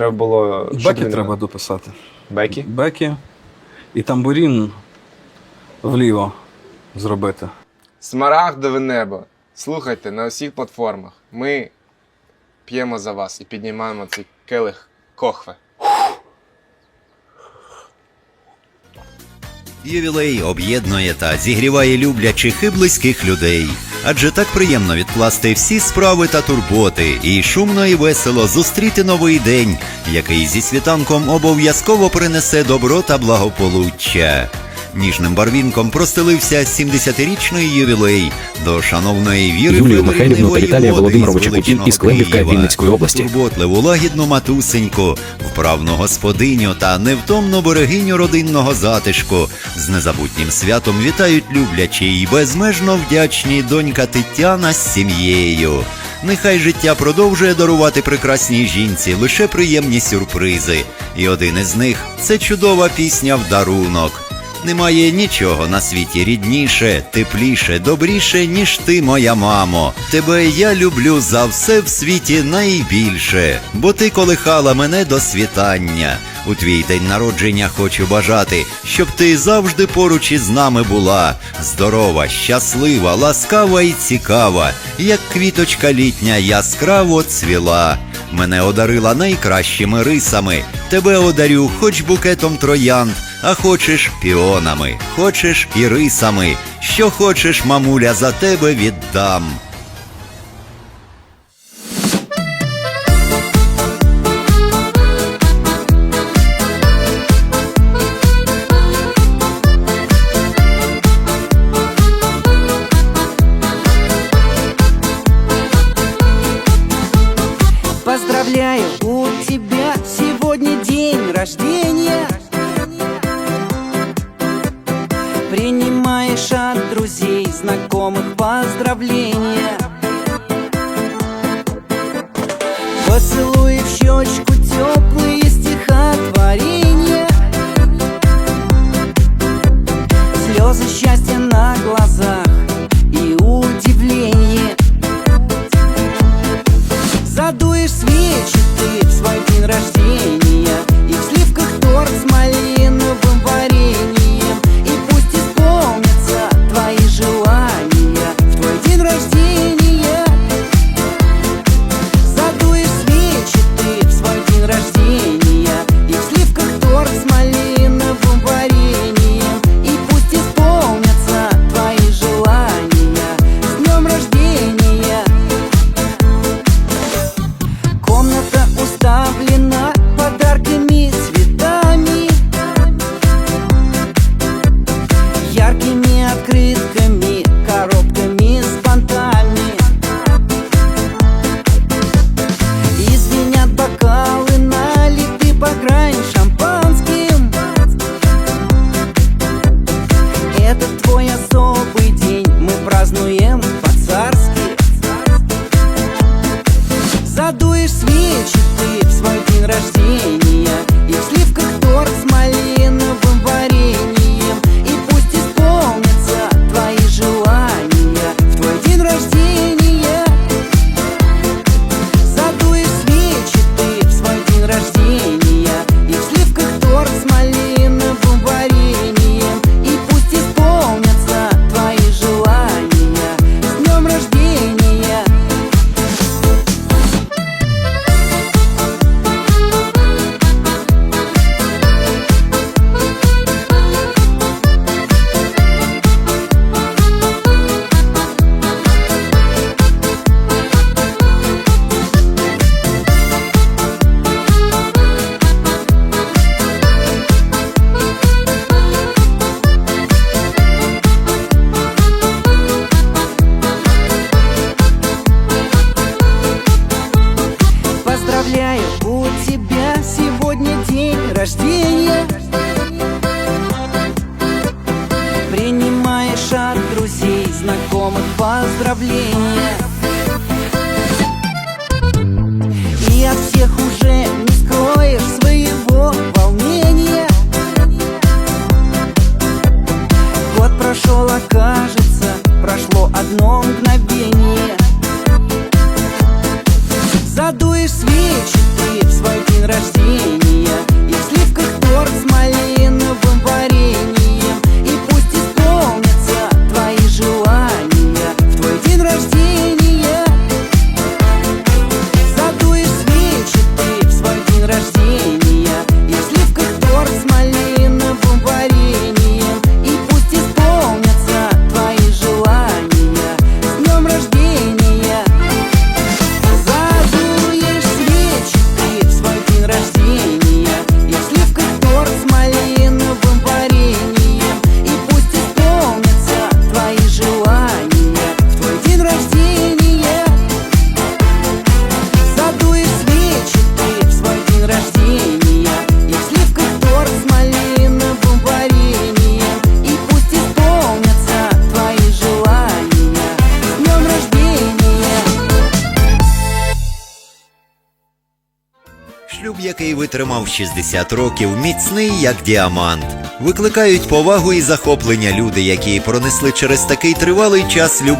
Треба було. що Беки треба дописати. Бекі? Беки і тамбурін вліво зробити. Смарагдове небо. Слухайте на усіх платформах. Ми п'ємо за вас і піднімаємо цей келих кохве. Ювілей об'єднує та зігріває люблячих і близьких людей. Адже так приємно відкласти всі справи та турботи і шумно і весело зустріти новий день, який зі світанком обов'язково принесе добро та благополуччя. Ніжним барвінком простелився 70-річний ювілей до шановної віри Юлію Михайлівну та Віталія Володимировича з Путін із Клембівка Вінницької області. турботливу, лагідну матусеньку, вправну господиню та невтомну берегиню родинного затишку. З незабутнім святом вітають люблячі і безмежно вдячні донька Тетяна з сім'єю. Нехай життя продовжує дарувати прекрасній жінці лише приємні сюрпризи. І один із них це чудова пісня в дарунок. Немає нічого на світі рідніше, тепліше, добріше, ніж ти, моя мамо. Тебе я люблю за все в світі найбільше, бо ти колихала мене до світання. У твій день народження хочу бажати, щоб ти завжди поруч із нами була. Здорова, щаслива, ласкава і цікава, як квіточка літня яскраво цвіла. Мене одарила найкращими рисами. Тебе одарю хоч букетом троянд, а хочеш піонами, хочеш і рисами. Що хочеш, мамуля, за тебе віддам. Поздравляю, у тебя сегодня день рождения Знакомых поздравления. Поцелуй в щечку, теплые стихотворения. Слезы счастья Задуешь свечи ты в свой день рождения день Шлюб, який витримав 60 років, міцний як діамант. Викликають повагу і захоплення люди, які пронесли через такий тривалий час любов.